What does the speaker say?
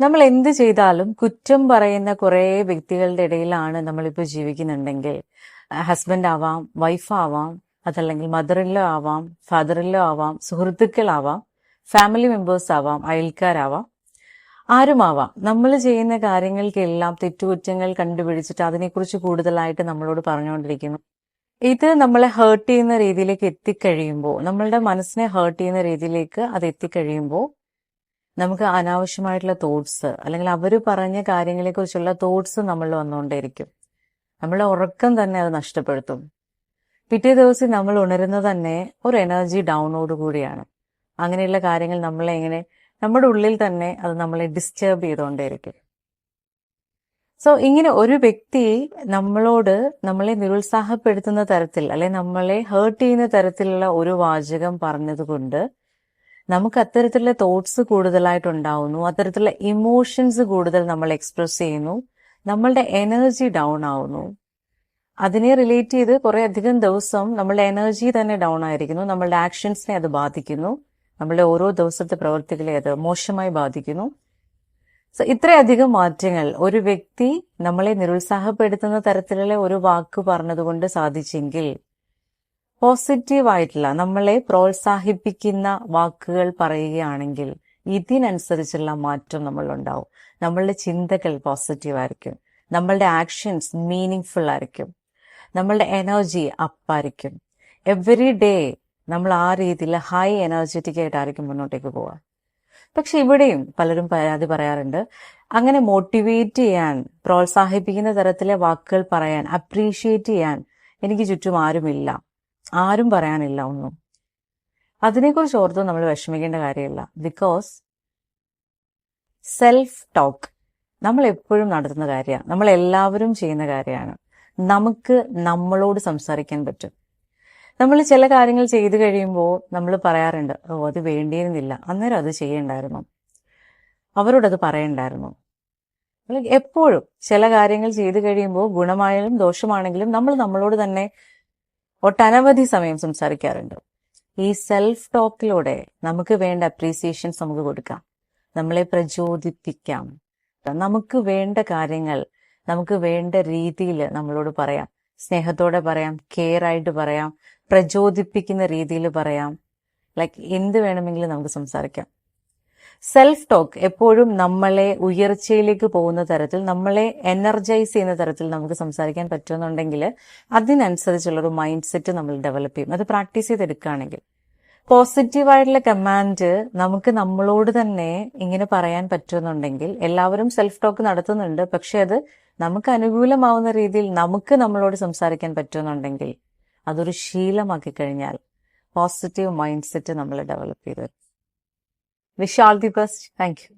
നമ്മൾ എന്ത് ചെയ്താലും കുറ്റം പറയുന്ന കുറേ വ്യക്തികളുടെ ഇടയിലാണ് നമ്മളിപ്പോൾ ജീവിക്കുന്നുണ്ടെങ്കിൽ. ഹസ്ബൻഡ് ആവാം വൈഫ് ആവാം അതല്ലെങ്കിൽ മദറിലോ ആവാം ഫാദറിലോ ആവാം സുഹൃത്തുക്കളാവാം ഫാമിലി മെമ്പേഴ്സ് ആവാം അയൽക്കാരാവാം ആരുമാവാം നമ്മൾ ചെയ്യുന്ന കാര്യങ്ങൾക്കെല്ലാം തെറ്റുകുറ്റങ്ങൾ കണ്ടുപിടിച്ചിട്ട് അതിനെക്കുറിച്ച് കൂടുതലായിട്ട് നമ്മളോട് പറഞ്ഞുകൊണ്ടിരിക്കുന്നു. ഇത് നമ്മളെ ഹേർട്ട് ചെയ്യുന്ന രീതിയിലേക്ക് എത്തിക്കഴിയുമ്പോൾ നമ്മളുടെ മനസ്സിനെ ഹേർട്ട് ചെയ്യുന്ന രീതിയിലേക്ക് അത് എത്തിക്കഴിയുമ്പോൾ നമുക്ക് അനാവശ്യമായിട്ടുള്ള തോട്ട്സ് അല്ലെങ്കിൽ അവർ പറഞ്ഞ കാര്യങ്ങളെക്കുറിച്ചുള്ള തോട്ട്സ് നമ്മൾ വന്നുകൊണ്ടേയിരിക്കും. നമ്മളെ ഉറക്കം തന്നെ അത് നഷ്ടപ്പെടുത്തും. പിറ്റേ ദിവസം നമ്മൾ ഉണരുന്നത് തന്നെ ഒരു എനർജി ഡൗണോട് കൂടിയാണ്. അങ്ങനെയുള്ള കാര്യങ്ങൾ നമ്മളെ എങ്ങനെ നമ്മുടെ ഉള്ളിൽ തന്നെ അത് നമ്മളെ ഡിസ്റ്റർബ് ചെയ്തുകൊണ്ടേയിരിക്കും. സോ ഇങ്ങനെ ഒരു വ്യക്തി നമ്മളോട് നമ്മളെ നിരുത്സാഹപ്പെടുത്തുന്ന തരത്തിൽ അല്ലെ നമ്മളെ ഹേർട്ട് ചെയ്യുന്ന തരത്തിലുള്ള ഒരു വാചകം പറഞ്ഞതുകൊണ്ട് നമുക്ക് അത്തരത്തിലുള്ള തോട്ട്സ് കൂടുതലായിട്ട് ഉണ്ടാവുന്നു അത്തരത്തിലുള്ള ഇമോഷൻസ് കൂടുതൽ നമ്മൾ എക്സ്പ്രസ് ചെയ്യുന്നു. നമ്മളുടെ എനർജി ഡൗൺ ആവുന്നു. അതിനെ റിലേറ്റ് ചെയ്ത് കുറെ അധികം ദിവസം നമ്മളുടെ എനർജി തന്നെ ഡൗൺ ആയിരിക്കുന്നു. നമ്മളുടെ ആക്ഷൻസിനെ അത് ബാധിക്കുന്നു. നമ്മളുടെ ഓരോ ദിവസത്തെ പ്രവൃത്തികളെ അത് മോശമായി ബാധിക്കുന്നു. സോ ഇത്രയധികം മാറ്റങ്ങൾ ഒരു വ്യക്തി നമ്മളെ നിരുത്സാഹപ്പെടുത്തുന്ന തരത്തിലുള്ള ഒരു വാക്ക് പറഞ്ഞതുകൊണ്ട് സാധിച്ചെങ്കിൽ പോസിറ്റീവ് ആയിട്ടുള്ള നമ്മളെ പ്രോത്സാഹിപ്പിക്കുന്ന വാക്കുകൾ പറയുകയാണെങ്കിൽ ഇതിനനുസരിച്ചുള്ള മാറ്റം നമ്മൾ ഉണ്ടാവും നമ്മളുടെ ചിന്തകൾ പോസിറ്റീവ് ആയിരിക്കും നമ്മളുടെ ആക്ഷൻസ് മീനിങ് ഫുൾ ആയിരിക്കും. നമ്മളുടെ എനർജി അപ്പായിരിക്കും എവറി ഡേ നമ്മൾ ആ രീതിയിൽ ഹൈ എനർജറ്റിക് ആയിട്ടായിരിക്കും മുന്നോട്ടേക്ക് പോവുക. പക്ഷെ ഇവിടെയും പലരും പരാതി പറയാറുണ്ട് അങ്ങനെ മോട്ടിവേറ്റ് ചെയ്യാൻ പ്രോത്സാഹിപ്പിക്കുന്ന തരത്തിലെ വാക്കുകൾ പറയാൻ അപ്രീഷിയേറ്റ് ചെയ്യാൻ എനിക്ക് ചുറ്റും ആരുമില്ല. ആരും പറയാനില്ല ഒന്നും. അതിനെക്കുറിച്ച് ഓർത്ത് നമ്മൾ വിഷമിക്കേണ്ട കാര്യമില്ല. ബിക്കോസ് സെൽഫ് ടോക്ക് നമ്മൾ എപ്പോഴും നടത്തുന്ന കാര്യമാണ്. നമ്മൾ എല്ലാവരും ചെയ്യുന്ന കാര്യമാണ്. നമുക്ക് നമ്മളോട് സംസാരിക്കാൻ പറ്റും. നമ്മൾ ചില കാര്യങ്ങൾ ചെയ്തു കഴിയുമ്പോൾ നമ്മൾ പറയാറുണ്ട് ഓ അത് വേണ്ടിയിരുന്നില്ല. അന്നേരം അത് ചെയ്യണ്ടായിരുന്നു. അവരോടത് പറയണ്ടായിരുന്നു. എപ്പോഴും ചില കാര്യങ്ങൾ ചെയ്തു കഴിയുമ്പോൾ ഗുണമായാലും ദോഷമാണെങ്കിലും നമ്മൾ നമ്മളോട് തന്നെ ഒട്ടനവധി സമയം സംസാരിക്കാറുണ്ട്. ഈ സെൽഫ് ടോക്കിലൂടെ നമുക്ക് വേണ്ട അപ്രീസിയേഷൻസ് നമുക്ക് കൊടുക്കാം. നമ്മളെ പ്രചോദിപ്പിക്കാം. നമുക്ക് വേണ്ട കാര്യങ്ങൾ നമുക്ക് വേണ്ട രീതിയിൽ നമ്മളോട് പറയാം. സ്നേഹത്തോടെ പറയാം കെയർ ആയിട്ട് പറയാം പ്രചോദിപ്പിക്കുന്ന രീതിയിൽ പറയാം. ലൈക്ക് എന്ത് വേണമെങ്കിലും നമുക്ക് സംസാരിക്കാം. സെൽഫ് ടോക്ക് എപ്പോഴും നമ്മളെ ഉയർച്ചയിലേക്ക് പോകുന്ന തരത്തിൽ നമ്മളെ എനർജൈസ് ചെയ്യുന്ന തരത്തിൽ നമുക്ക് സംസാരിക്കാൻ പറ്റുന്നുണ്ടെങ്കിൽ അതിനനുസരിച്ചുള്ള ഒരു മൈൻഡ് സെറ്റ് നമ്മൾ ഡെവലപ്പ് ചെയ്യും. അത് പ്രാക്ടീസ് ചെയ്തെടുക്കുകയാണെങ്കിൽ. പോസിറ്റീവായിട്ടുള്ള കമാൻഡ് നമുക്ക് നമ്മളോട് തന്നെ ഇങ്ങനെ പറയാൻ പറ്റുന്നുണ്ടെങ്കിൽ എല്ലാവരും സെൽഫ് ടോക്ക് നടത്തുന്നുണ്ട് പക്ഷെ അത് നമുക്ക് അനുകൂലമാവുന്ന രീതിയിൽ നമുക്ക് നമ്മളോട് സംസാരിക്കാൻ പറ്റുന്നുണ്ടെങ്കിൽ അതൊരു ശീലമാക്കി കഴിഞ്ഞാൽ പോസിറ്റീവ് മൈൻഡ് സെറ്റ് നമ്മൾ ഡെവലപ്പ് ചെയ്തു Vishal you best. Thank you.